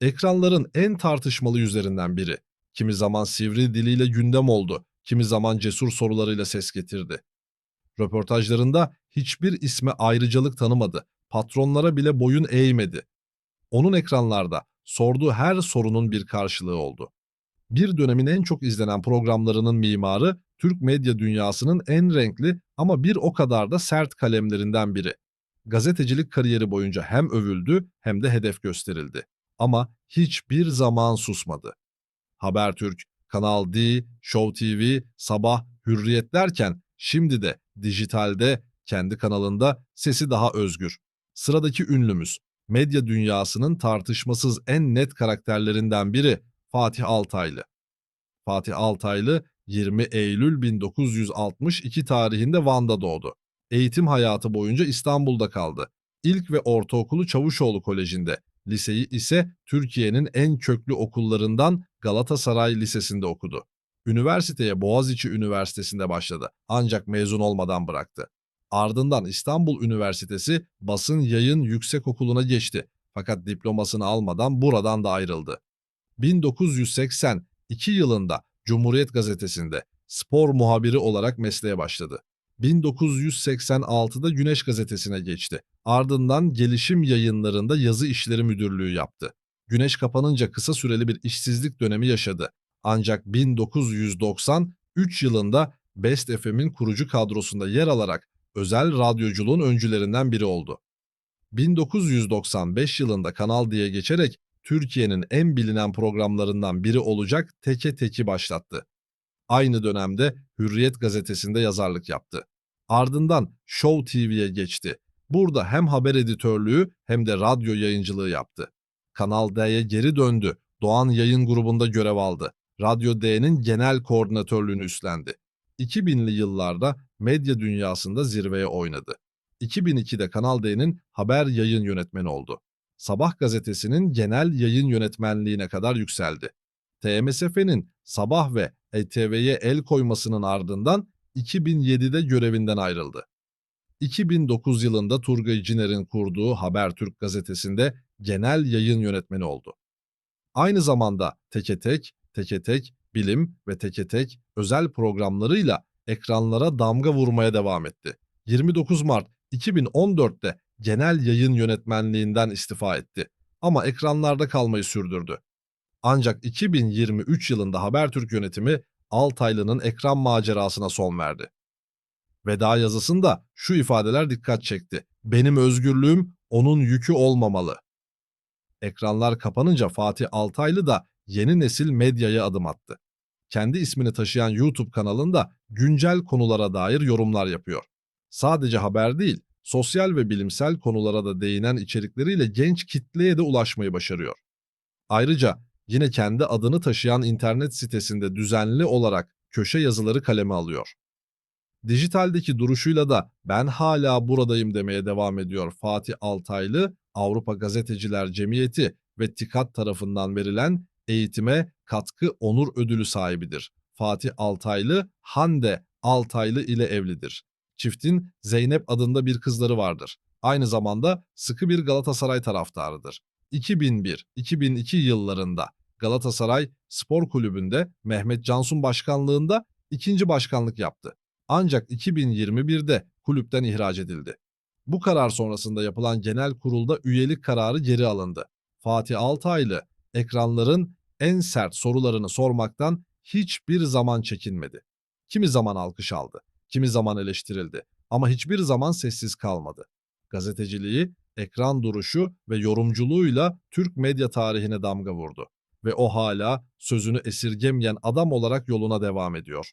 Ekranların en tartışmalı yüzlerinden biri. Kimi zaman sivri diliyle gündem oldu, kimi zaman cesur sorularıyla ses getirdi. Röportajlarında hiçbir isme ayrıcalık tanımadı, patronlara bile boyun eğmedi. Onun ekranlarda sorduğu her sorunun bir karşılığı oldu. Bir dönemin en çok izlenen programlarının mimarı, Türk medya dünyasının en renkli ama bir o kadar da sert kalemlerinden biri. Gazetecilik kariyeri boyunca hem övüldü hem de hedef gösterildi. Ama hiçbir zaman susmadı. Habertürk, Kanal D, Show TV, Sabah, Hürriyet derken şimdi de dijitalde kendi kanalında sesi daha özgür. Sıradaki ünlümüz, medya dünyasının tartışmasız en net karakterlerinden biri Fatih Altaylı. Fatih Altaylı 20 Eylül 1962 tarihinde Van'da doğdu. Eğitim hayatı boyunca İstanbul'da kaldı. İlk ve ortaokulu Çavuşoğlu Koleji'nde, liseyi ise Türkiye'nin en köklü okullarından Galatasaray Lisesi'nde okudu. Üniversiteye Boğaziçi Üniversitesi'nde başladı ancak mezun olmadan bıraktı. Ardından İstanbul Üniversitesi Basın Yayın Yüksekokulu'na geçti fakat diplomasını almadan buradan da ayrıldı. 1982 yılında Cumhuriyet Gazetesi'nde spor muhabiri olarak mesleğe başladı. 1986'da Güneş Gazetesi'ne geçti. Ardından gelişim yayınlarında yazı işleri müdürlüğü yaptı. Güneş kapanınca kısa süreli bir işsizlik dönemi yaşadı. Ancak 1993 yılında Best FM'in kurucu kadrosunda yer alarak özel radyoculuğun öncülerinden biri oldu. 1995 yılında Kanal D'ye geçerek Türkiye'nin en bilinen programlarından biri olacak Teke Teki başlattı. Aynı dönemde Hürriyet gazetesinde yazarlık yaptı. Ardından Show TV'ye geçti. Burada hem haber editörlüğü hem de radyo yayıncılığı yaptı. Kanal D'ye geri döndü. Doğan Yayın grubunda görev aldı. Radyo D'nin genel koordinatörlüğünü üstlendi. 2000'li yıllarda medya dünyasında zirveye oynadı. 2002'de Kanal D'nin haber yayın yönetmeni oldu. Sabah gazetesinin genel yayın yönetmenliğine kadar yükseldi. TMSF'nin Sabah ve ETV'ye el koymasının ardından 2007'de görevinden ayrıldı. 2009 yılında Turgay Ciner'in kurduğu Habertürk gazetesinde genel yayın yönetmeni oldu. Aynı zamanda Teke Tek, Teke Tek, Bilim ve Teke Tek özel programlarıyla ekranlara damga vurmaya devam etti. 29 Mart 2014'te genel yayın yönetmenliğinden istifa etti ama ekranlarda kalmayı sürdürdü. Ancak 2023 yılında Habertürk yönetimi Altaylı'nın ekran macerasına son verdi. Veda yazısında şu ifadeler dikkat çekti. Benim özgürlüğüm onun yükü olmamalı. Ekranlar kapanınca Fatih Altaylı da yeni nesil medyaya adım attı. Kendi ismini taşıyan YouTube kanalında güncel konulara dair yorumlar yapıyor. Sadece haber değil, sosyal ve bilimsel konulara da değinen içerikleriyle genç kitleye de ulaşmayı başarıyor. Ayrıca yine kendi adını taşıyan internet sitesinde düzenli olarak köşe yazıları kaleme alıyor. Dijitaldeki duruşuyla da ben hala buradayım demeye devam ediyor Fatih Altaylı, Avrupa Gazeteciler Cemiyeti ve TİKAT tarafından verilen eğitime katkı onur ödülü sahibidir. Fatih Altaylı, Hande Altaylı ile evlidir. Çiftin Zeynep adında bir kızları vardır. Aynı zamanda sıkı bir Galatasaray taraftarıdır. 2001-2002 yıllarında Galatasaray Spor Kulübü'nde Mehmet Cansun başkanlığında ikinci başkanlık yaptı. Ancak 2021'de kulüpten ihraç edildi. Bu karar sonrasında yapılan genel kurulda üyelik kararı geri alındı. Fatih Altaylı ekranların en sert sorularını sormaktan hiçbir zaman çekinmedi. Kimi zaman alkış aldı, kimi zaman eleştirildi ama hiçbir zaman sessiz kalmadı. Gazeteciliği, ekran duruşu ve yorumculuğuyla Türk medya tarihine damga vurdu ve o hala sözünü esirgemeyen adam olarak yoluna devam ediyor.